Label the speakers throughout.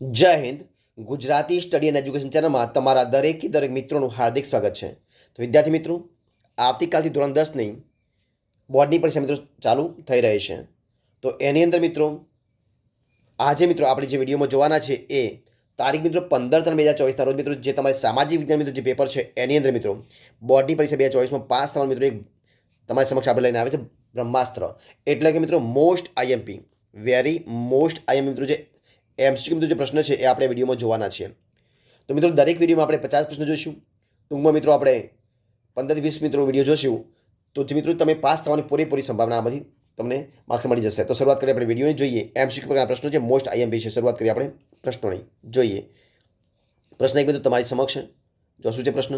Speaker 1: જય Hind. Gujarati study and education ચેનલમાં તમારા દરેક દરેક મિત્રોનું હાર્દિક સ્વાગત છે. તો વિદ્યાર્થી મિત્રો, આવતીકાલથી ધોરણ દસની બોર્ડની પરીક્ષા મિત્રો ચાલુ થઈ રહી છે. તો એની અંદર મિત્રો, આજે મિત્રો આપણે જે વિડીયોમાં જોવાના છે એ તારીખ મિત્રો પંદર ત્રણ બે હજાર ચોવીસના રોજ મિત્રો જે તમારે સામાજિક વિજ્ઞાન મિત્રો જે પેપર છે એની અંદર મિત્રો બોર્ડની પરીક્ષા બે હજાર ચોવીસમાં પાસ થવાનું મિત્રો એક તમારી સમક્ષ આપણે લઈને આવે છે બ્રહ્માસ્ત્ર. એટલે કે મિત્રો most IMP very most IMP મિત્રો જે એમસીક્યુ મિત્રો જે પ્રશ્ન છે એ આપણે વિડીયોમાં જોવાના છે તો મિત્રો, દરેક વિડીયોમાં આપણે પચાસ પ્રશ્ન જોઈશું. ટૂંકમાં મિત્રો, આપણે પંદરથી વીસ મિત્રો વીડિયો જોઈશું તો જે મિત્રો, તમે પાસ થવાની પૂરેપૂરી સંભાવના આમાંથી તમને માર્ક્સ મળી જશે. તો શરૂઆત કરીએ આપણે વિડીયોની. જોઈએ એમસીક્યુ પ્રકારના પ્રશ્નો છે. મોસ્ટ આઈએમપી છે. શરૂઆત કરીએ આપણે પ્રશ્નોની. જોઈએ. પ્રશ્ન એક મિત્રો, તમારી સમક્ષ જો શું છે પ્રશ્ન?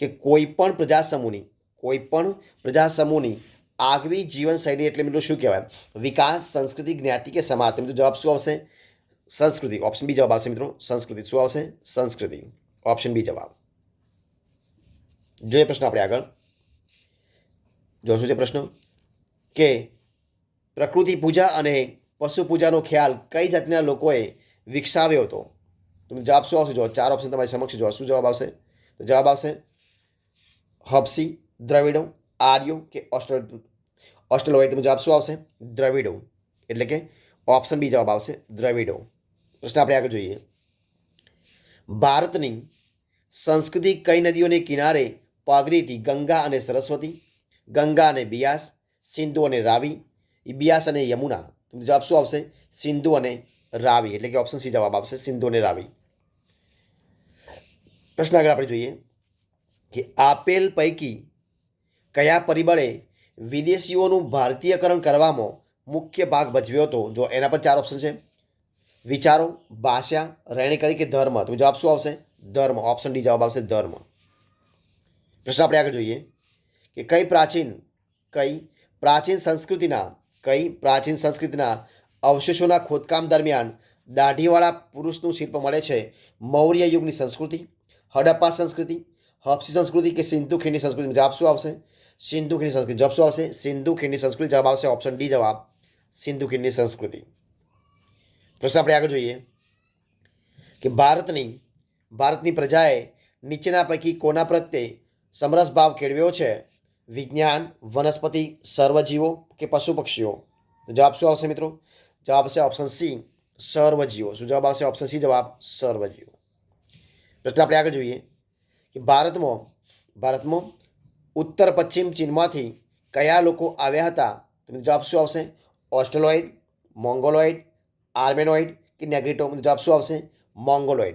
Speaker 1: કે કોઈ પણ પ્રજા સમૂહની કોઈ પણ પ્રજા સમૂહની આગવી જીવનશૈલી એટલે મિત્રો શું કહેવાય? વિકાસ, સંસ્કૃતિ, જ્ઞાતિ કે સમાજ. મિત્રો, જવાબ શું આવશે? સંસ્કૃતિ ઓપ્શન બી જવાબ આવશે મિત્રો. સંસ્કૃતિ શું આવશે? સંસ્કૃતિ. ઓપ્શન બી જવાબ. જોઈએ પ્રશ્ન આપણે આગળ. જોશું છે પ્રશ્ન? કે પ્રકૃતિ પૂજા અને પશુ પૂજાનો ખ્યાલ કઈ જાતિના લોકોએ વિકસાવ્યો હતો? તમે જવાબ શું આવશે? જો ચાર ઓપ્શન તમારી સમક્ષ જો શું જવાબ આવશે? તો જવાબ આવશે હબસી, દ્રવિડો, આર્યો કે ઓસ્ટ્રો ઓસ્ટ્રેલોઇડ જવાબ શું આવશે? દ્રવિડો. એટલે કે ઓપ્શન બી જવાબ આવશે દ્રવિડો. પ્રશ્ન આપણે આગળ જોઈએ. ભારતની સંસ્કૃતિ કઈ નદીઓને કિનારે પાઘરીથી ગંગા અને સરસ્વતી, ગંગા અને બિયાસ, સિંધુ અને રાવી, બિયાસ અને યમુના. જવાબ શું આવશે? સિંધુ અને રાવી. એટલે કે ઓપ્શન સી જવાબ આવશે, સિંધુ અને રાવી. પ્રશ્ન આગળ આપણે જોઈએ કે આપેલ પૈકી કયા પરિબળે વિદેશીઓનું ભારતીયકરણ કરવામાં મુખ્ય ભાગ ભજવ્યો હતો? જો એના પર ચાર ઓપ્શન છે. વિચારો ભાષા રહેણીકરી કે ધર્મ? તો જવાબ શું આવશે? ધર્મ. ઓપ્શન ડી જવાબ આવશે ધર્મ. પ્રશ્ન આપણે આગળ જોઈએ કે કઈ પ્રાચીન કઈ પ્રાચીન સંસ્કૃતિના, કઈ પ્રાચીન સંસ્કૃતિના અવશેષોના ખોદકામ દરમિયાન દાઢીવાળા પુરુષનું શિલ્પ મળે છે મૌર્ય યુગની સંસ્કૃતિ, હડપ્પા સંસ્કૃતિ, હપ્સી સંસ્કૃતિ કે સિંધુ ખીણની સંસ્કૃતિ? જવાબ શું આવશે? સિંધુ ખીણની સંસ્કૃતિ. જવાબ શું આવશે? સિંધુ ખીણની સંસ્કૃતિ. જવાબ આવશે ઓપ્શન ડી જવાબ. સિંધુ ખીણની સંસ્કૃતિ. પ્રશ્ન આપણે આગળ જોઈએ કે ભારતની ભારતની પ્રજાએ નીચેના પૈકી કોના પ્રત્યે સમરસ ભાવ કેળવ્યો છે? વિજ્ઞાન, વનસ્પતિ, સર્વજીવો કે પશુ પક્ષીઓ જવાબ શું આવશે મિત્રો? જવાબ આવશે ઓપ્શન સી સર્વજીવો. શું જવાબ આવશે? ઓપ્શન સી જવાબ સર્વજીવો. પ્રશ્ન આપણે આગળ જોઈએ કે ભારતમાં ભારતમાં ઉત્તર પશ્ચિમ ચીનમાંથી કયા લોકો આવ્યા હતા? તો જવાબ શું આવશે? ઓસ્ટ્રેલોઇડ, મોંગોલોઇડ આર્મેનોઇડ કે નેગ્રેટો જવાબ શું આવશે? મોંગોલોઇડ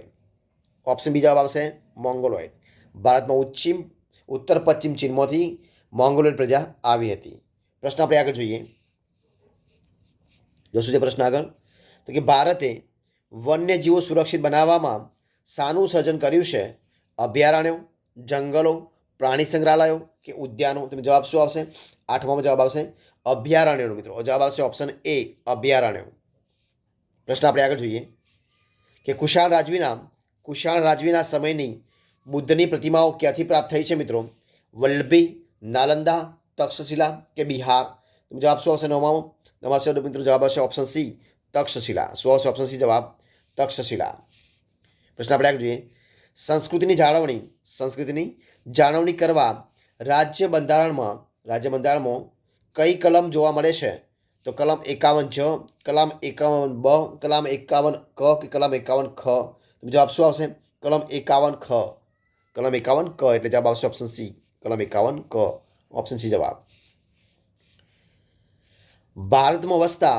Speaker 1: ઓપ્શન બી જવાબ આવશે મોંગોલોઇડ ભારતમાં ઉચ્ચિમ, ઉત્તર પશ્ચિમ ચીનમાંથી મોંગોલોઇડ પ્રજા આવી હતી. પ્રશ્ન આપણે આગળ જોઈએ. જોશું છે પ્રશ્ન આગળ. તો કે ભારતે વન્યજીવો સુરક્ષિત બનાવવામાં શાનું સર્જન કર્યું છે? અભયારણ્યો, જંગલો, પ્રાણી સંગ્રહાલયો કે ઉદ્યાનો? તમે જવાબ શું આવશે? આઠમામાં જવાબ આવશે અભયારણ્યનો મિત્રો. જવાબ આવશે ઓપ્શન એ અભયારણ્યો. પ્રશ્ન આપણે આગળ જોઈએ કે કુશાળ રાજવીના કુશાળ રાજવીના સમયની બુદ્ધની પ્રતિમાઓ ક્યાંથી પ્રાપ્ત થઈ છે મિત્રો? વલ્લભી, નાલંદા, તક્ષશિલા કે બિહાર? જવાબ શું આવશે નવમામાં? નવા મિત્રો જવાબ આવશે ઓપ્શન સી તક્ષશિલા. શું આવશે ઓપ્શન સી જવાબ તક્ષશિલા. પ્રશ્ન આપણે આગળ જોઈએ. સંસ્કૃતિની જાળવણી સંસ્કૃતિની જાળવણી કરવા રાજ્ય બંધારણમાં રાજ્ય બંધારણમાં કઈ કલમ જોવા મળે છે? તો કલમ એકાવન જ કલમ એકાવન બ કલમ એકાવન ક કે કલમ એકાવન ખ તો જવાબ શું આવશે કલમ એકાવન ખ કલમ એકાવન ક એટલે જવાબ આવશે ઓપ્શન સી કલમ એકાવન ક ઓપ્શન સી જવાબ ભારતમાં વસતા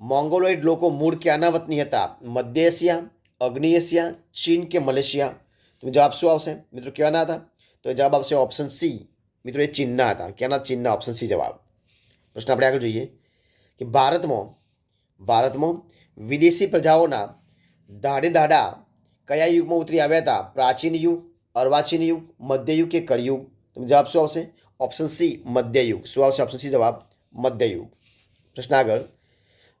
Speaker 1: મોંગોલોઇડ લોકો મૂળ ક્યાંના વતની હતા મધ્ય એશિયા અગ્નિ એશિયા ચીન કે મલેશિયા તો જવાબ શું આવશે મિત્રો ક્યાંના હતા તો જવાબ આવશે ઓપ્શન સી મિત્રો એ ચીનના હતા ક્યાંના ચીનના ઓપ્શન સી જવાબ પ્રશ્ન આપણે આગળ જોઈએ કે ભારતમાં ભારતમાં વિદેશી પ્રજાઓના દાડે દાડા કયા યુગમાં ઉતરી આવ્યા હતા? પ્રાચીન યુગ, અર્વાચીન યુગ મધ્યયુગ કે કળિયુગ તમે જવાબ શું આવશે? ઓપ્શન સી મધ્યયુગ શું આવશે ઓપ્શન સી જવાબ મધ્યયુગ પ્રશ્ન આગળ.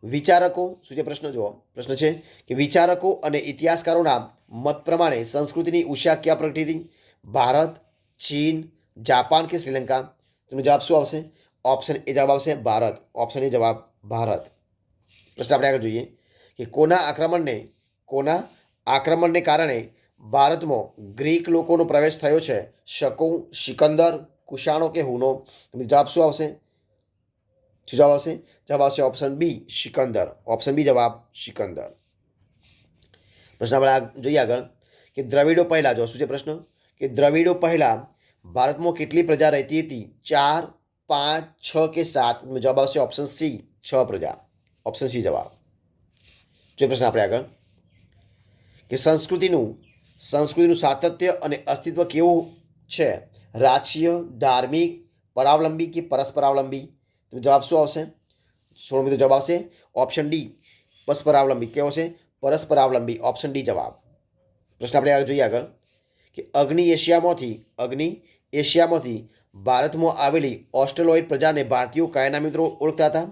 Speaker 1: વિચારકો, શું છે પ્રશ્ન? જુઓ. પ્રશ્ન છે કે વિચારકો અને ઇતિહાસકારોના મત પ્રમાણે સંસ્કૃતિની ઉષા ક્યાં પ્રગટી હતી? ભારત, ચીન, જાપાન કે શ્રીલંકા? તેનો જવાબ શું આવશે? ઓપ્શન એ જવાબ આવશે ભારત. ઓપ્શન એ જવાબ ભારત. પ્રશ્ન આપણે આગળ જોઈએ કે કોના આક્રમણને કોના આક્રમણને કારણે ભારતમાં ગ્રીક લોકોનો પ્રવેશ થયો છે? શકો, સિકંદર, કુશાણો કે હુનો? જવાબ શું આવશે? શું જવાબ આવશે? જવાબ આવશે option B, Sikandar. Option B જવાબ સિકંદર. પ્રશ્ન આપણે જોઈએ આગળ કે દ્રવિડો પહેલાં, જો શું છે પ્રશ્ન? કે દ્રવિડો પહેલાં ભારતમાં કેટલી પ્રજા રહેતી હતી? ચાર પાંચ છ કે સાત જવાબ આવશે ઓપ્શન સી છ પ્રજા ઓપ્શન સી જવાબ જોઈએ પ્રશ્ન આપણે આગળ કે સંસ્કૃતિનું સંસ્કૃતિનું સાતત્ય અને અસ્તિત્વ કેવું છે રાજકીય ધાર્મિક પરાવલંબી કે પરસ્પરાવલંબી તો જવાબ શું આવશે સોળ મિત્રો જવાબ આવશે ઓપ્શન ડી પરસ્પરાવલંબી કેવો છે પરસ્પરાવલંબી ઓપ્શન ડી જવાબ પ્રશ્ન આપણે આગળ જોઈએ આગળ કે અગ્નિ એશિયામાંથી અગ્નિ એશિયામાંથી ભારતમાં આવેલી ઓસ્ટ્રેલોઇડ પ્રજાને ભારતીયો કાયના મિત્રો ઓળખતા હતા?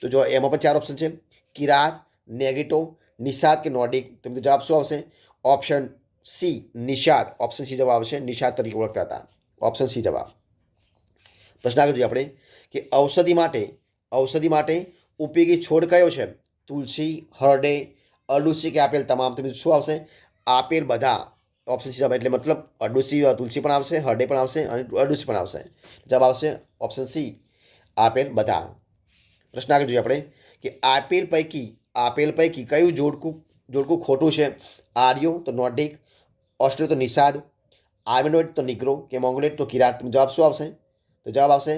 Speaker 1: તો જો એમાં પણ ચાર ઓપ્શન છે. કિરાત નેગેટો નિષાદ કે નોર્ડિક? તો મિત્રો જવાબ શું આવશે? Option C Nishad. Option C જવાબ આવશે, નિષાદ તરીકે ઓળખતા હતા. ઓપ્શન સી જવાબ. પ્રશ્ન આગળ જોઈએ આપણે કે ઔષધિ માટે ઔષધિ માટે ઉપયોગી છોડ કયો છે? તુલસી, હરડે અલુસી કે આપેલ તમામ. તો શું આવશે? આપેલ બધા ઓપ્શન સી જવાબ એટલે મતલબ અરડુસી તુલસી પણ આવશે હરડે પણ આવશે અને અરડુસી પણ આવશે જવાબ આવશે ઓપ્શન સી આપેલ બધા પ્રશ્ન આગળ જોઈએ આપણે કે આપેલ પૈકી આપેલ પૈકી કયું જોડકું જોડકું ખોટું છે આર્યો તો નોર્ડિક ઓસ્ટ્રિયો તો નિષાદ આર્મેનોઇડ તો નિગ્રો કે મોંગોલેટ તો કિરાત જવાબ શું આવશે તો જવાબ આવશે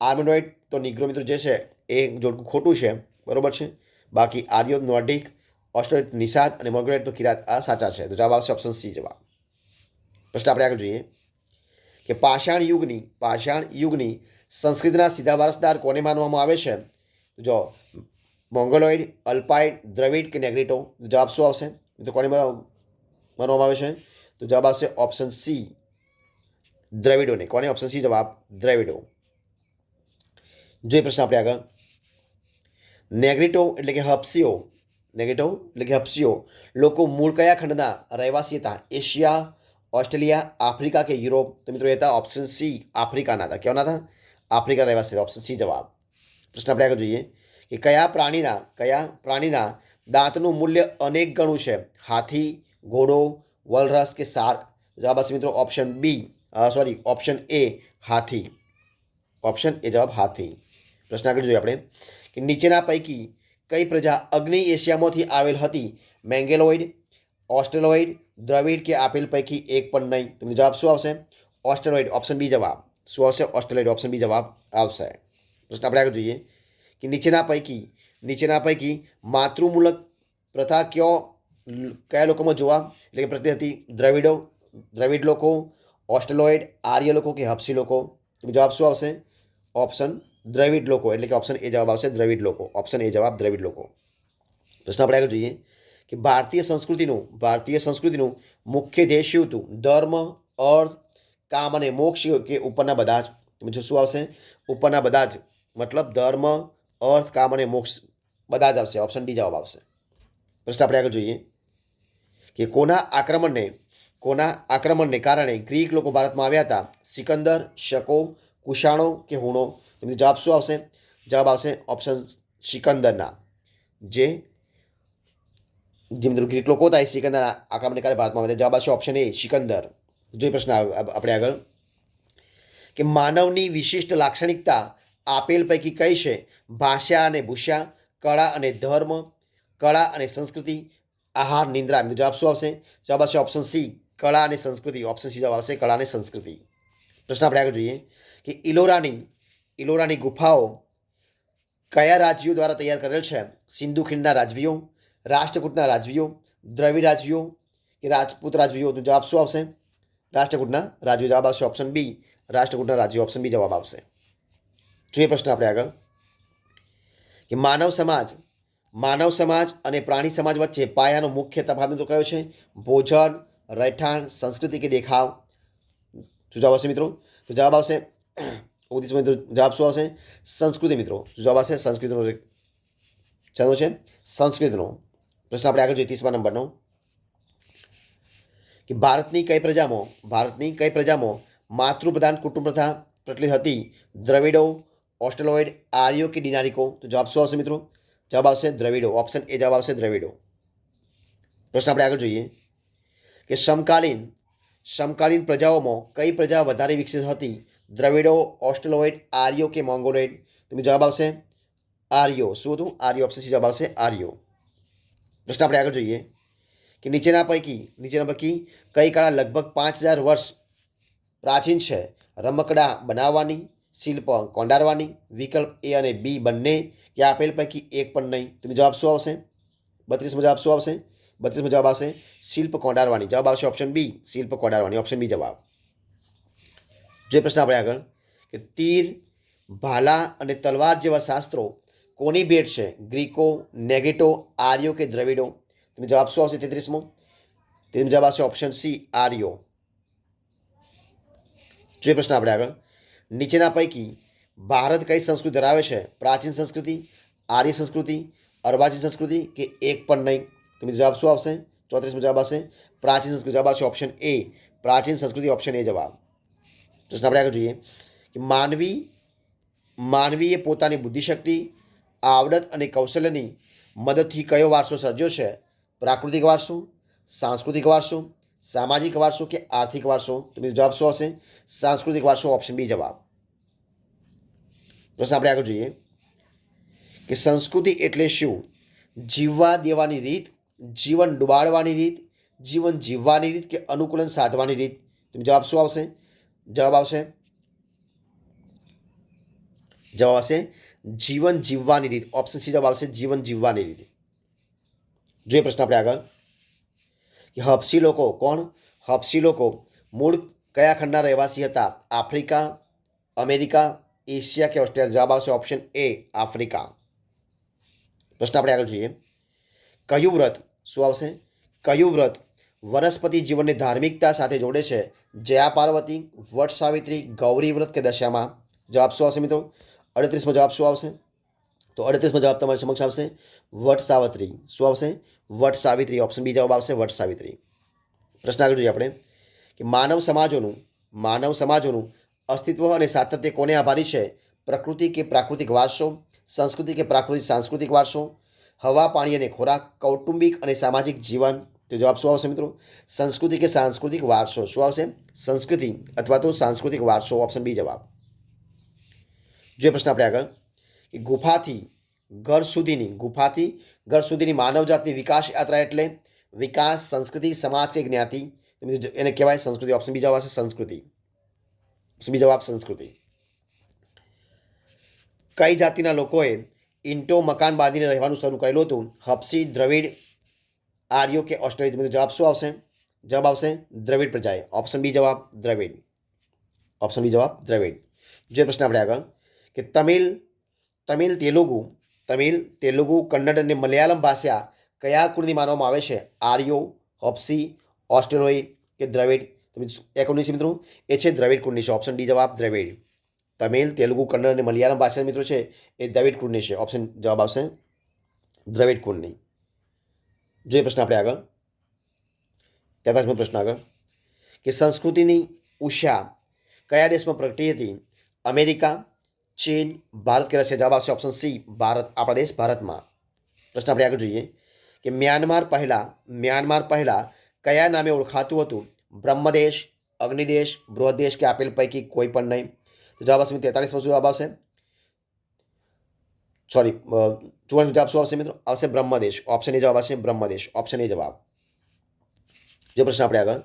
Speaker 1: આર્મેનોઇડ તો નિગ્રો મિત્રો જે છે એ જોડકું ખોટું છે બરોબર છે બાકી આર્યો નોર્ડિક ઓસ્ટ્રેલિયન નિષાદ અને મોંગોલેટ તો કિરાત આ સાચા છે. તો જવાબ આવશે ઓપ્શન સી જવાબ. પ્રશ્ન આપણે આગળ જોઈએ કે પાષાણ યુગની પાષાણ યુગની સંસ્કૃતિના સીધા વારસદાર કોને માનવામાં આવે છે? તો જો મોંગોલોઇડ, અલ્પાઇડ, દ્રવિડ કે નેગ્રીટો. જવાબ શું આવશે? તો કોને માનવામાં આવે છે? તો જવાબ આવશે ઓપ્શન સી દ્રવિડોને. કોને? ઓપ્શન સી જવાબ, દ્રવિડો. જોઈએ પ્રશ્ન આપણે આગળ. નેગ્રીટો એટલે કે હપ્સીઓ. નેગ્રીટો એટલે કે હપ્સીઓ લોકો મૂળ કયા ખંડના રહેવાસી હતા? એશિયા, ઓસ્ટ્રેલિયા, આફ્રિકા કે યુરોપ? તો મિત્રો એ હતા ઓપ્શન સી આફ્રિકાના હતા. કેવાના હતા? આફ્રિકા રહેવાસી હતા. ઓપ્શન સી જવાબ. પ્રશ્ન આપણે આગળ જોઈએ કે કયા પ્રાણીના કયા પ્રાણીના દાંતનું મૂલ્ય અનેક ગણું છે? હાથી, ઘોડો, વલરસ કે શાર્ક જવાબ હશે મિત્રો option B sorry option A Hathi. Option A જવાબ હાથી. પ્રશ્ન આગળ જોઈએ આપણે કે નીચેના પૈકી કઈ પ્રજા અગ્નિ એશિયામાંથી આવેલ હતી? મેંગેલોઇડ ઓસ્ટ્રેલોઇડ દ્રવિડ કે આપેલ પૈકી એક પણ નહીં? તેમનો જવાબ શું આવશે? ઓસ્ટ્રેલોઇડ ઓપ્શન બી જવાબ. શું આવશે? ઓસ્ટ્રેલોઇડ ઓપ્શન બી જવાબ આવશે. પ્રશ્ન આપણે આગળ જોઈએ કે નીચેના પૈકી નીચેના પૈકી માતૃમૂલક પ્રથા કયો કયા લોકોમાં જોવા? એટલે કે પ્રતિ હતી દ્રવિડો, દ્રવિડ લોકો ઓસ્ટ્રેલોઇડ આર્ય લોકો કે હપ્સી લોકો? જવાબ શું આવશે? ઓપ્શન દ્રવિડ લોકો, એટલે કે ઓપ્શન એ જવાબ આવશે દ્રવિડ લોકો. ઓપ્શન એ જવાબ દ્રવિડ લોકો. પ્રશ્ન આપણે આગળ જોઈએ કે ભારતીય સંસ્કૃતિનું ભારતીય સંસ્કૃતિનું મુખ્ય ધ્યેય શું હતું? ધર્મ, અર્થ, કામ અને મોક્ષ કે ઉપરના બધા જ? શું આવશે? ઉપરના બધા જ. મતલબ ધર્મ, અર્થ, કામ અને મોક્ષ બધા જ આવશે. ઓપ્શન ડી જવાબ આવશે. પ્રશ્ન આપણે આગળ જોઈએ કે કોના આક્રમણને કોના આક્રમણને કારણે ગ્રીક લોકો ભારતમાં આવ્યા હતા? સિકંદર, શકો કુશાણો કે હુણો? તો જવાબ શું આવશે? જવાબ આવશે ઓપ્શન સિકંદરના. જે જે મિત્રો ગ્રીક લોકો હતા એ સિકંદર આક્રમણને કારણે ભારતમાં હતા જવાબ આવશે ઓપ્શન એ સિકંદર. જોઈએ પ્રશ્ન આપણે આગળ. કે માનવની વિશિષ્ટ લાક્ષણિકતા આપેલ પૈકી કઈ છે? ભાષા અને ભૂષા કળા અને ધર્મ, કળા અને સંસ્કૃતિ, આહાર, નિંદ્રા. એમનો જવાબ શું આવશે? જવાબ આવશે ઓપ્શન સી, કળા અને સંસ્કૃતિ. ઓપ્શન સી જવાબ આવશે કળા અને સંસ્કૃતિ. પ્રશ્ન આપણે આગળ જોઈએ કે ઇલોરાની ઇલોરાની ગુફાઓ કયા રાજવીઓ દ્વારા તૈયાર કરેલ છે? સિંધુ ખીણના રાજવીઓ રાષ્ટ્રકૂટના રાજવીઓ દ્રવિડ રાજવીઓ કે રાજપૂત રાજવીઓ તો જવાબ શું આવશે? રાષ્ટ્રકૂટના રાજવીઓ જવાબ આવશે ઓપ્શન બી રાષ્ટ્રકૂટના રાજવીઓ ઓપ્શન બી જવાબ આવશે. જોઈએ પ્રશ્ન આપણે આગળ. કે માનવ સમાજ માનવ સમાજ અને પ્રાણી સમાજ વચ્ચે પાયાનો મુખ્ય તફાવત કયો છે? ભોજન, રહેઠાણ, સંસ્કૃતિ કે દેખાવ? શું જવાબ આવશે મિત્રો? તો જવાબ આવશે ઓગણીસ મિત્રો જવાબ શું આવશે સંસ્કૃતિ મિત્રો શું જવાબ આવશે સંસ્કૃતિનો રે- ચાલો છે સંસ્કૃતનો પ્રશ્ન આપણે આગળ જોઈએ ત્રીસમા નંબરનો કે ભારતની કઈ પ્રજામાં ભારતની કઈ પ્રજામાં માતૃપ્રધાન કુટુંબ પ્રથા પ્રચલિત હતી દ્રવિડો ઓસ્ટ્રેલોઇડ આર્યો કે ડિનારિકો તો જવાબ શું આવશે મિત્રો જવાબ આવશે દ્રવિડો ઓપ્શન એ જવાબ આવશે દ્રવિડો પ્રશ્ન આપણે આગળ જોઈએ કે સમકાલીન સમકાલીન પ્રજાઓમાં કઈ પ્રજા વધારે વિકસિત હતી દ્રવિડો ઓસ્ટ્રેલોઇડ આર્યો કે મોંગોલોઇડ તમે જવાબ આવશે આર્યો શું હતું આર્યો ઓપ્શન સી જવાબ આવશે આર્યો પ્રશ્ન આપણે આગળ જોઈએ કે નીચેના પૈકી નીચેના પૈકી કઈ કળા લગભગ પાંચ હજાર વર્ષ પ્રાચીન છે રમકડા બનાવવાની શિલ્પ કોંડારવાની વિકલ્પ એ અને બી બંને કે આપેલ પૈકી એક પણ નહીં તમે જવાબ શું આવશે બત્રીસમાં જવાબ શું આવશે બત્રીસમાં જવાબ આવશે શિલ્પ કોંડારવાની જવાબ આવશે ઓપ્શન બી શિલ્પ કોંડારવાની ઓપ્શન બી જવાબ જે પ્રશ્ન આપણે આગળ, કે તીર, ભાલા અને તલવાર જેવા શાસ્ત્રો કોની ભેટ છે? ગ્રીકો, નેગેટો, આર્યો કે દ્રવિડો? તમે જવાબ શું આવશે તેત્રીસમો? તેનો જવાબ આવશે ઓપ્શન સી આર્યો. જે પ્રશ્ન આપણે આગળ, નીચેના પૈકી ભારત કઈ સંસ્કૃતિ ધરાવે છે? પ્રાચીન સંસ્કૃતિ, આર્ય સંસ્કૃતિ, અર્વાચીન સંસ્કૃતિ કે એક પણ નહીં? તમે જવાબ શું આવશે? ચોત્રીસમો જવાબ આવશે. પ્રાચીન સંસ્કૃતિ જવાબ આવશે ઓપ્શન એ પ્રાચીન સંસ્કૃતિ ઓપ્શન એ જવાબ. પ્રશ્ન આપણે આગળ જોઈએ કે માનવી, માનવીએ પોતાની બુદ્ધિશક્તિ, આવડત અને કૌશલ્યની મદદથી કયો વારસો સર્જ્યો છે? પ્રાકૃતિક વારસો, સાંસ્કૃતિક વારસો, સામાજિક વારસો કે આર્થિક વારસો? તો જવાબ શું હશે? સાંસ્કૃતિક વારસો ઓપ્શન બી જવાબ. પ્રશ્ન આપણે આગળ જોઈએ કે સંસ્કૃતિ એટલે શું? જીવવા દેવાની રીત, જીવન ડુબાડવાની રીત, જીવન જીવવાની રીત કે અનુકૂલન સાધવાની રીત? તો જવાબ શું આવશે? જવાબ આવશે જવાબ આવશે જીવન જીવવાની રીત ઓપ્શન સી જવાબ આવશે જીવન જીવવાની રીત જોઈએ પ્રશ્ન આપણે આગળ કે હબસી લોકો કોણ હબસી લોકો મૂળ કયા ખંડના રહેવાસી હતા આફ્રિકા અમેરિકા એશિયા કે ઓસ્ટ્રેલિયા જવાબ આવશે ઓપ્શન એ આફ્રિકા પ્રશ્ન આપણે આગળ જોઈએ કયું વ્રત શું આવશે કયું વ્રત વનસ્પતિ જીવનને ધાર્મિકતા સાથે જોડે છે. જયા પાર્વતી, વટ સાવિત્રી, ગૌરી વ્રત કે દશામાં જવાબ શું આવશે મિત્રો? અડત્રીસમાં જવાબ શું આવશે? તો અડત્રીસમાં જવાબ તમારી સમક્ષ આવશે. વટ સાવિત્રી. શું આવશે? વટ સાવિત્રી. ઓપ્શન બી જવાબ આવશે વટ સાવિત્રી. પ્રશ્ન આગળ જોઈએ આપણે. કે માનવ સમાજોનું માનવ સમાજોનું અસ્તિત્વ અને સાતત્ય કોને આભારી છે? પ્રકૃતિ કે પ્રાકૃતિક વારસો? સંસ્કૃતિ કે પ્રાકૃતિક સાંસ્કૃતિક વારસો? હવા, પાણી અને ખોરાક, કૌટુંબિક અને સામાજિક જીવન? તો જવાબ શું આવશે મિત્રો? સંસ્કૃતિ કે સાંસ્કૃતિક વારસો. શું આવશે? સંસ્કૃતિ અથવા તો સાંસ્કૃતિક વારસો. ઓપ્શન બી જવાબ. જોઈએ પ્રશ્ન આપણે આગળ. કે ગુફાથી ઘર સુધીની, ગુફાથી ઘર સુધીની માનવજાતની વિકાસ યાત્રા એટલે વિકાસ, સંસ્કૃતિ, સમાજ કે જ્ઞાતિ. એને કહેવાય સંસ્કૃતિ. ઓપ્શન બી જવાબ આવશે સંસ્કૃતિ. ઓપ્શન બી જવાબ સંસ્કૃતિ. કઈ જાતિના લોકોએ ઇન્ટો મકાન બાંધીને રહેવાનું શરૂ કરેલું હતું? હપસી, દ્રવિડ આર્યો કે ઓસ્ટ્રેલિયા જવાબ શું આવશે? જવાબ આવશે દ્રવિડ પ્રજાએ ઓપ્શન બી જવાબ દ્રવિડ. ઓપ્શન બી જવાબ દ્રવિડ. જે પ્રશ્ન આપણે આગળ. કે તમિલ તમિલ, તેલુગુ તમિલ, તેલુગુ, કન્નડ અને મલયાલમ ભાષા કયા કુળની માનવામાં આવે છે? આર્યો હોપ્સી ઓસ્ટ્રેલોઇડ કે દ્રવિડ? એ કુળની છે મિત્રો? એ છે દ્રવિડ કુળની છે. ઓપ્શન ડી જવાબ દ્રવિડ. તમિલ, તેલુગુ, કન્નડ અને મલયાલમ ભાષાના મિત્રો છે એ દ્રવિડ કુળની છે. ઓપ્શન જવાબ આવશે દ્રવિડ કુળની. જોઈએ પ્રશ્ન આપણે આગળ તેતાલીસમો પ્રશ્ન આગળ કે સંસ્કૃતિની ઉષા કયા દેશમાં પ્રગટી હતી? અમેરિકા, ચીન, ભારત કે રશિયા? જવાબ આવશે ઓપ્શન સી ભારત, આપણા દેશ ભારતમાં. પ્રશ્ન આપણે આગળ જોઈએ કે મ્યાનમાર પહેલાં મ્યાનમાર પહેલાં કયા નામે ઓળખાતું હતું? બ્રહ્મદેશ, અગ્નિદેશ બૃહદેશ કે આપેલ પૈકી કોઈ પણ નહીં? તો જવાબ આવશે તેતાલીસમાં શું જવાબ આવશે. સોરી ચુવાણ જવાબ શું આવશે મિત્રો? આવશે બ્રહ્મદેશ. ઓપ્શન એ જવાબ આવશે બ્રહ્મદેશ. ઓપ્શન એ જવાબ. જો પ્રશ્ન આપણે આગળ.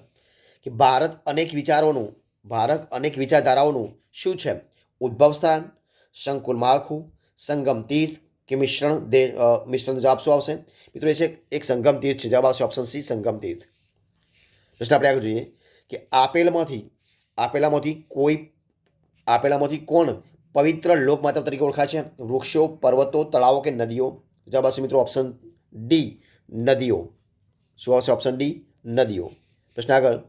Speaker 1: કે ભારત અનેક વિચારોનું, ભારત અનેક વિચારધારાઓનું શું છે? ઉદ્ભવ સ્થાન, સંકુલ માળખું, સંગમ તીર્થ કે મિશ્રણ દે મિશ્રણ જવાબ શું આવશે? મિત્રો, એ છે એક સંગમ તીર્થ છે. જવાબ આવશે ઓપ્શન સી સંગમ તીર્થ. પ્રશ્ન આપણે આગળ જોઈએ કે આપેલમાંથી, આપેલામાંથી કોઈ, આપેલામાંથી કોણ પવિત્ર લોકમાતા તરીકે ઓળખાય છે. વૃક્ષો, પર્વતો, તળાવો કે નદીઓ. જવાબ આવશે મિત્રો ઓપ્શન ડી નદીઓ. શું આવશે ઓપ્શન ડી નદીઓ. પ્રશ્ન આગળ.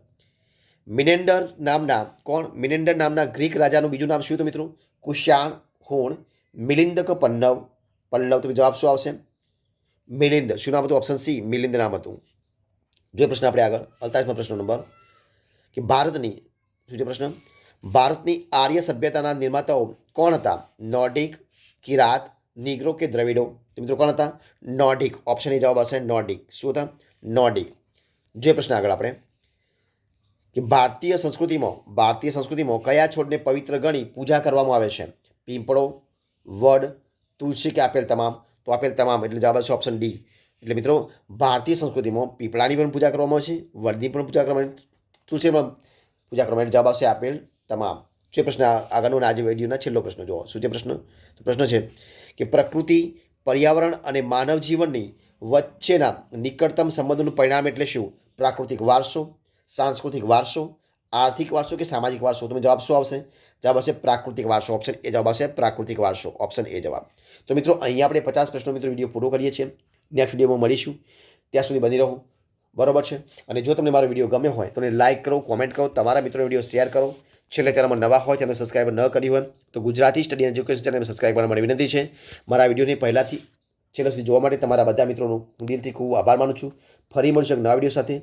Speaker 1: મિનેન્ડર નામના, કોણ? મિનેન્ડર નામના ગ્રીક રાજાનું બીજું નામ શું હતું મિત્રો? કુશાણ, હોણ મિલિંદ કે પલ્લવ પલ્લવ તો જવાબ શું આવશે? મિલિંદ. શું નામ હતું? ઓપ્શન સી મિલિંદ નામ હતું. જો પ્રશ્ન આપણે આગળ. અડતાલીસમાં પ્રશ્ન નંબર. કે ભારતની, શું છે પ્રશ્ન? ભારતની આર્ય સભ્યતાના નિર્માતાઓ કોણ હતા? નોર્ડિક કિરાત, નિગ્રો કે દ્રવિડો? તો મિત્રો કોણ હતા? નોર્ડિક ઓપ્શન એ જવાબ આવશે નોર્ડિક શું હતા? નોર્ડિક જે પ્રશ્ન આગળ આપણે. કે ભારતીય સંસ્કૃતિમાં ભારતીય સંસ્કૃતિમાં કયા છોડને પવિત્ર ગણી પૂજા કરવામાં આવે છે? પીંપળો, વડ, તુલસી કે આપેલ તમામ? તો આપેલ તમામ. એટલે જવાબ આવશે ઓપ્શન ડી એટલે મિત્રો, ભારતીય સંસ્કૃતિમાં પીપળાની પણ પૂજા કરવામાં આવે છે, વડની પણ પૂજા કરવામાં તુલસીની પણ પૂજા કરવામાં એટલે. જવાબ આવશે આપેલ તમામ. જે પ્રશ્ન આગળનો આજે વિડીયોના છેલ્લો પ્રશ્ન. જુઓ શું છે પ્રશ્ન તો પ્રશ્ન છે કે પ્રકૃતિ, પર્યાવરણ અને માનવ જીવનની વચ્ચેના નિકટતમ સંબંધોનું પરિણામ એટલે શું? પ્રાકૃતિક વારસો, સાંસ્કૃતિક વારસો, આર્થિક વારસો કે સામાજિક વારસો? તમે જવાબ શું આવશે જવાબ આવશે પ્રાકૃતિક વારસો. ઓપ્શન એ જવાબ આવશે પ્રાકૃતિક વારસો. ઓપ્શન એ જવાબ. તો મિત્રો, અહીંયા આપણે પચાસ પ્રશ્નો મિત્રો વીડિયો પૂરો કરીએ છીએ. નેક્સ્ટ વિડીયોમાં મળીશું. ત્યાં સુધી બની રહો. બરોબર છે? અને જો તમને મારો વીડિયો ગમ્યો હોય તો લાઇક કરો કોમેન્ટ કરો, તમારા મિત્રો વીડિયો શેર કરો. છેલ્લે ચેનલમાં નવા હોય ચેનલ સબસ્ક્રાઈબ ન કરી હોય, તો ગુજરાતી સ્ટડી એજ્યુકેશન ચેનલને સબસ્ક્રાઈબ કરવા મારી વિનંતી છે. મારા વિડીયોને પહેલાંથી છેલ્લે સુધી જોવા માટે તમારા બધા મિત્રોનું દિલથી ખૂબ આભાર માનું છું. ફરી મળીશું એક નવા વીડિયો સાથે.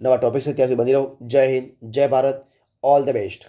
Speaker 1: નવા ટોપિક સાથે ત્યાં સુધી બની રહો. જય હિન્દ, જય ભારત ઓલ ધ બેસ્ટ